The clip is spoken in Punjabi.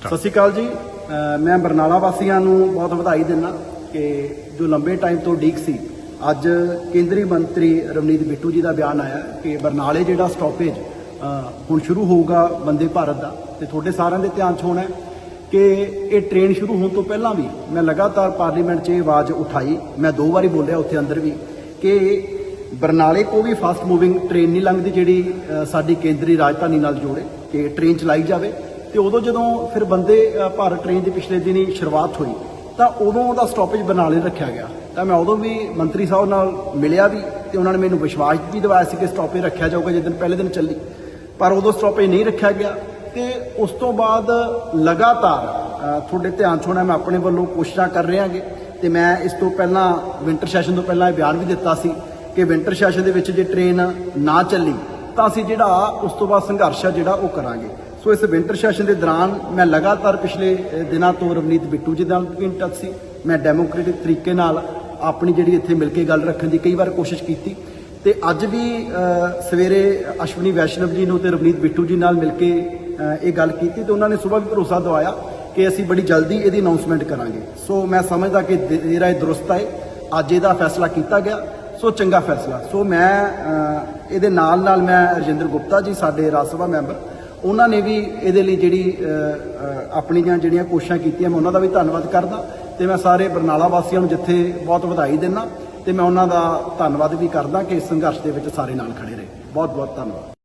ਸਤਿ ਸ਼੍ਰੀ ਅਕਾਲ ਜੀ। ਮੈਂ ਬਰਨਾਲਾ ਵਾਸੀਆਂ ਨੂੰ ਬਹੁਤ ਵਧਾਈ ਦਿੰਦਾ ਕਿ ਜੋ ਲੰਬੇ ਟਾਈਮ ਤੋਂ ਡੀਕ ਸੀ, ਅੱਜ ਕੇਂਦਰੀ ਮੰਤਰੀ ਰਵਨੀਤ ਬਿੱਟੂ ਜੀ ਦਾ ਬਿਆਨ ਆਇਆ ਕਿ ਬਰਨਾਲੇ ਜਿਹੜਾ ਸਟਾਪੇਜ ਹੁਣ ਸ਼ੁਰੂ ਹੋਊਗਾ ਬੰਦੇ ਭਾਰਤ ਦਾ। ਤੇ ਤੁਹਾਡੇ ਸਾਰਿਆਂ ਦੇ ਧਿਆਨ 'ਚ ਹੋਣਾ ਕਿ ਇਹ ਟ੍ਰੇਨ ਸ਼ੁਰੂ ਹੋਣ ਤੋਂ ਪਹਿਲਾਂ ਵੀ ਮੈਂ ਲਗਾਤਾਰ ਪਾਰਲੀਮੈਂਟ 'ਚ ਇਹ ਆਵਾਜ਼ ਉਠਾਈ, ਮੈਂ ਦੋ ਵਾਰੀ ਬੋਲਿਆ ਉੱਥੇ ਅੰਦਰ ਵੀ ਕਿ ਬਰਨਾਲੇ ਕੋ ਵੀ ਫਾਸਟ ਮੂਵਿੰਗ ਟ੍ਰੇਨ ਨਹੀਂ ਲੰਘਦੀ ਜਿਹੜੀ ਸਾਡੀ ਕੇਂਦਰੀ ਰਾਜਧਾਨੀ ਨਾਲ ਜੋੜੇ, ਕਿ ਟ੍ਰੇਨ ਚਲਾਈ ਜਾਵੇ। ਤੇ ਉਦੋਂ ਜਦੋਂ ਫਿਰ ਬੰਦੇ ਭਾਰਤ ਟ੍ਰੇਨ ਦੀ ਪਿਛਲੇ ਦਿਨੀ ਸ਼ੁਰੂਆਤ ਹੋਈ, ਤਾਂ ਉਦੋਂ ਉਹਦਾ ਸਟਾਪੇਜ ਬਰਨਾਲੇ ਰੱਖਿਆ ਗਿਆ। ਤਾਂ ਮੈਂ ਉਦੋਂ ਵੀ ਮੰਤਰੀ ਸਾਹਿਬ ਨਾਲ ਮਿਲਿਆ ਵੀ ਤੇ ਉਹਨਾਂ ਨੇ ਮੈਨੂੰ ਵਿਸ਼ਵਾਸ ਵੀ ਦਿਵਾਇਆ ਸੀ ਕਿ ਸਟਾਪੇਜ ਰੱਖਿਆ ਜਾਊਗਾ ਜਿਸ ਦਿਨ ਪਹਿਲੇ ਦਿਨ ਚੱਲੀ। ਪਰ ਉਦੋਂ ਸਟਾਪੇਜ ਨਹੀਂ ਰੱਖਿਆ ਗਿਆ ਤੇ ਉਸ ਤੋਂ ਬਾਅਦ ਲਗਾਤਾਰ ਤੁਹਾਡੇ ਧਿਆਨ 'ਚ ਹੋਣਾ, ਮੈਂ ਆਪਣੇ ਵੱਲੋਂ ਕੋਸ਼ਿਸ਼ਾਂ ਕਰ ਰਿਹਾਂਗੇ ਤੇ ਮੈਂ ਇਸ ਤੋਂ ਪਹਿਲਾਂ ਵਿੰਟਰ ਸੈਸ਼ਨ ਤੋਂ ਪਹਿਲਾਂ ਇਹ ਬਿਆਨ ਵੀ ਦਿੱਤਾ ਸੀ ਕਿ ਵਿੰਟਰ ਸੈਸ਼ਨ ਦੇ ਵਿੱਚ ਜੇ ਟ੍ਰੇਨ ਨਾ ਚੱਲੀ, ਤਾਂ ਅਸੀਂ ਜਿਹੜਾ ਉਸ ਤੋਂ ਬਾਅਦ ਸੰਘਰਸ਼ ਆ ਜਿਹੜਾ ਉਹ ਕਰਾਂਗੇ। ਸੋ ਇਸ ਵਿੰਟਰ ਸੈਸ਼ਨ ਦੇ ਦੌਰਾਨ ਮੈਂ ਲਗਾਤਾਰ ਪਿਛਲੇ ਦਿਨਾਂ ਤੋਂ ਰਵਨੀਤ ਬਿੱਟੂ ਜੀ ਨਾਲ ਵੀ ਇਨ ਟੱਚ ਸੀ। ਮੈਂ ਡੈਮੋਕ੍ਰੈਟਿਕ ਤਰੀਕੇ ਨਾਲ ਆਪਣੀ ਜਿਹੜੀ ਇੱਥੇ ਮਿਲ ਕੇ ਗੱਲ ਰੱਖਣ ਦੀ ਕਈ ਵਾਰ ਕੋਸ਼ਿਸ਼ ਕੀਤੀ। ਤੇ ਅੱਜ ਵੀ ਸਵੇਰੇ ਅਸ਼ਵਨੀ ਵੈਸ਼ਨਵ ਜੀ ਨੂੰ ਤੇ ਰਵਨੀਤ ਬਿੱਟੂ ਜੀ ਨਾਲ ਮਿਲ ਕੇ ਇਹ ਗੱਲ ਕੀਤੀ ਤੇ ਉਹਨਾਂ ਨੇ ਸਵੇਰ ਵੀ ਭਰੋਸਾ ਦਵਾਇਆ ਕਿ ਅਸੀਂ ਬੜੀ ਜਲਦੀ ਇਹਦੀ ਅਨਾਉਂਸਮੈਂਟ ਕਰਾਂਗੇ। ਸੋ ਮੈਂ ਸਮਝਦਾ ਕਿ ਜਿਹੜਾ ਇਹ ਦਰੁਸਤ ਹੈ। ਅੱਜ ਇਹਦਾ ਫੈਸਲਾ ਕੀਤਾ ਗਿਆ। ਸੋ ਚੰਗਾ ਫੈਸਲਾ। ਸੋ ਮੈਂ ਇਹਦੇ ਨਾਲ ਨਾਲ ਮੈਂ ਰਜਿੰਦਰ ਗੁਪਤਾ ਜੀ, ਸਾਡੇ ਰਾਜ ਸਭਾ ਮੈਂਬਰ ਉਹਨਾਂ ਨੇ ਵੀ ਇਹਦੇ ਲਈ ਜਿਹੜੀ ਆਪਣੀਆਂ ਜਿਹੜੀਆਂ ਕੋਸ਼ਿਸ਼ਾਂ ਕੀਤੀਆਂ, ਮੈਂ ਉਹਨਾਂ ਦਾ ਵੀ ਧੰਨਵਾਦ ਕਰਦਾ ਤੇ ਮੈਂ ਸਾਰੇ ਬਰਨਾਲਾ ਵਾਸੀਆਂ ਨੂੰ ਜਿੱਥੇ ਬਹੁਤ ਵਧਾਈ ਦਿੰਦਾ ਤੇ ਮੈਂ ਉਹਨਾਂ ਦਾ ਧੰਨਵਾਦ ਵੀ ਕਰਦਾ ਕਿ ਇਸ ਸੰਘਰਸ਼ ਦੇ ਵਿੱਚ ਸਾਰੇ ਨਾਲ ਖੜੇ ਰਹੇ। ਬਹੁਤ ਬਹੁਤ ਧੰਨਵਾਦ।